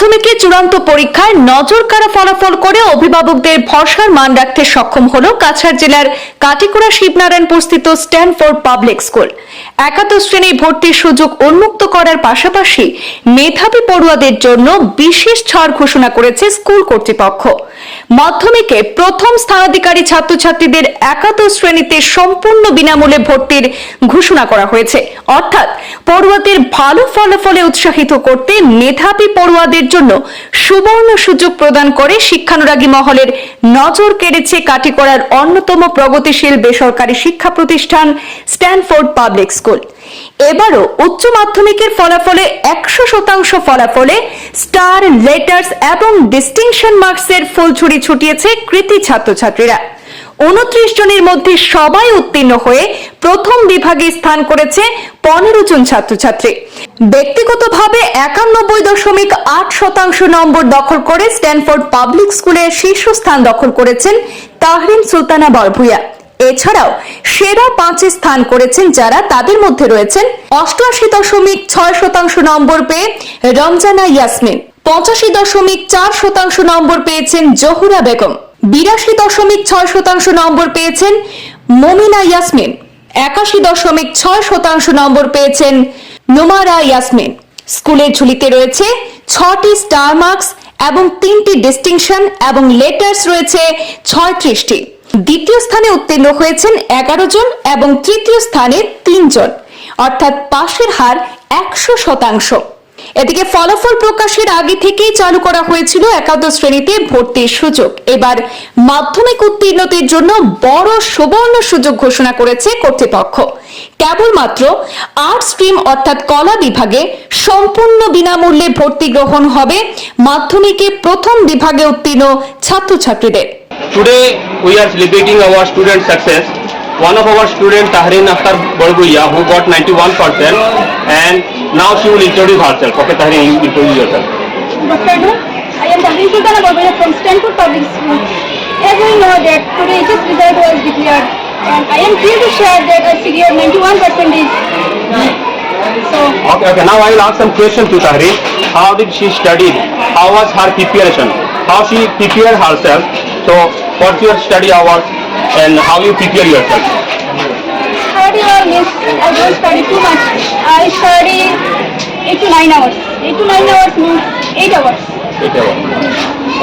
মাধ্যমিকে চূড়ান্ত পরীক্ষায় নজর কাড়া ফলাফল করে অভিভাবকদের ভরসার মান রাখতে সক্ষম হল কাছাড় জেলার কাটিকুড়া শিবনারায়ণপুর স্থিত স্ট্যানফোর্ড পাবলিক স্কুল। একাদশ শ্রেণি ভর্তির সুযোগ উন্মুক্ত করার পাশাপাশি মেধাবী পড়ুয়াদের জন্য বিশেষ ছাড় ঘোষণা করেছে স্কুল কর্তৃপক্ষ। মাধ্যমিকে প্রথম স্থানাধিকারী ছাত্রছাত্রীদের একাদশ শ্রেণীতে সম্পূর্ণ বিনামূল্যে ভর্তির ঘোষণা করা হয়েছে। অর্থাৎ পড়ুয়াদের ভালো ফলাফলে উৎসাহিত করতে মেধাবী পড়ুয়াদের জন্য সুবর্ণ সুযোগ প্রদান করে শিক্ষানুরাগী মহলের নজর কেড়েছে কাটিকড়ার অন্যতম প্রগতিশীল বেসরকারি শিক্ষা প্রতিষ্ঠান স্ট্যানফোর্ড পাবলিক স্কুল। এবারও উচ্চ মাধ্যমিকের ফলাফলে একশো শতাংশ ফলাফলে স্টার লেটার্স এবং ডিস্টিংশন মার্কসের ফুলছুরি ছুটিয়েছে কৃতি ছাত্রছাত্রীরা। উনত্রিশ জনের মধ্যে সবাই উত্তীর্ণ হয়ে প্রথম বিভাগে স্থান করেছে পনেরো জন ছাত্রছাত্রী। ব্যক্তিগতভাবে একানব্বই দশমিক আট শতাংশ নম্বর দখল করে স্ট্যানফোর্ড পাবলিক স্কুলে শীর্ষস্থান দখল করেছেন তাহরিন সুলতানা বরভুইয়া। এছাড়াও সেরা পাঁচে স্থান করেছেন যারা তাদের মধ্যে রয়েছেন অষ্টআশি দশমিক ছয় শতাংশ নম্বর পেয়ে রমজানা ইয়াসমিন, পঁচাশি দশমিক চার শতাংশ নম্বর পেয়েছেন জহুরা বেগম। বিরাশি দশমিক ছয় শতাংশ নম্বর পেয়েছেন মমিনা ইয়াসমিন। একাশি দশমিক ছয় শতাংশ নম্বর পেয়েছেন নোমারা ইয়াসমিন। স্কুলের ঝুলিতে রয়েছে ছটি স্টার মার্কস এবং তিনটি ডিস্টিংশন এবং লেটার্স রয়েছে ছয়ত্রিশটি। দ্বিতীয় স্থানে উত্তীর্ণ হয়েছেন এগারো জন এবং তৃতীয় স্থানে তিনজন অর্থাৎ পাশের হার একশো শতাংশ। এদিকে ফলাফল প্রকাশের আগে থেকেই চালু করা হয়েছিল একাদশ শ্রেণীতে ভর্তির সুযোগ। এবার মাধ্যমিক উত্তীর্ণদের জন্য বড় সুবর্ণ সুযোগ ঘোষণা করেছে কর্তৃপক্ষ। কেবলমাত্র আর্ট স্ট্রিম অর্থাৎ কলা বিভাগে সম্পূর্ণ বিনামূল্যে ভর্তি গ্রহণ হবে মাধ্যমিকে প্রথম বিভাগে উত্তীর্ণ ছাত্রছাত্রীদের। Today, we are celebrating our student success. One of our student Tahrin Akhtar Borguya who got 91% and now she will introduce herself. Okay Tahrin, you introduce yourself. I am Tahrin Sultana from Stanford Public School. As we know that today HS result was declared and I am here to share that I secured 91 percentage. So Okay, okay. Now I will ask some question to Tahrin. How did she study? How was her preparation? How she prepared herself? So what's your study hours and how you prepare yourself? study hour means I don't study too much. I study 8 to 9 hours. 8 to 9 hours means 8 hours. Eight hours.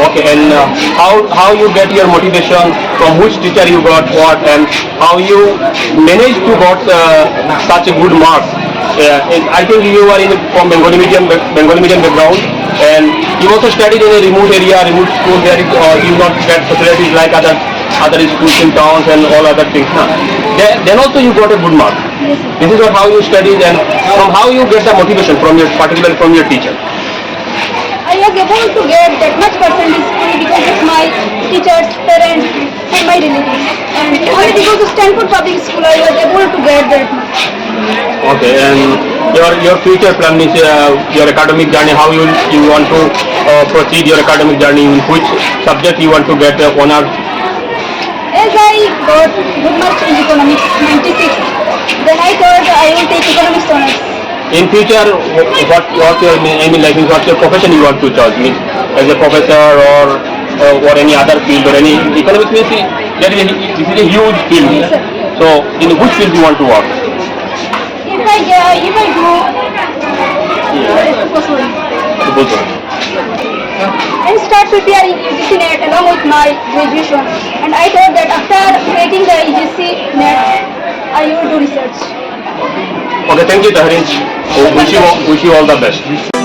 Okay, and uh, how how you get your motivation from which teacher you got what and how you manage to got uh, such a good marks? Yeah, I think you are in from Bengali medium Bengali medium background and you also studied in a remote area, remote school where uh, you not get facilities like other other schools in towns and all other things. Huh? Then, then also you got a good mark. Yes. This is how you studied and from how you get the motivation from your particular from your teacher. I was able to get that much percentage because of my teachers, parents, and my relatives. And only because of Stanford Public School, I was able to get that much. Okay, and your your future plan is uh, your academic journey. How you you want to uh, proceed your academic journey? In which subject you want to get uh, honor? As I got good marks in economics, 96, then I thought I will take economics honors. In future, what what your I mean like what your profession you want to choose? Means as a professor or uh, or any other field or any economics means there is a, this is a huge field. Yes. So in which field you want to work? If I uh, if I go, Supposed and start preparing UGC NET along with my graduation. And I thought that after creating the UGC NET, I will do research. Okay, thank you, Tahrin. Wish you wish you all the best.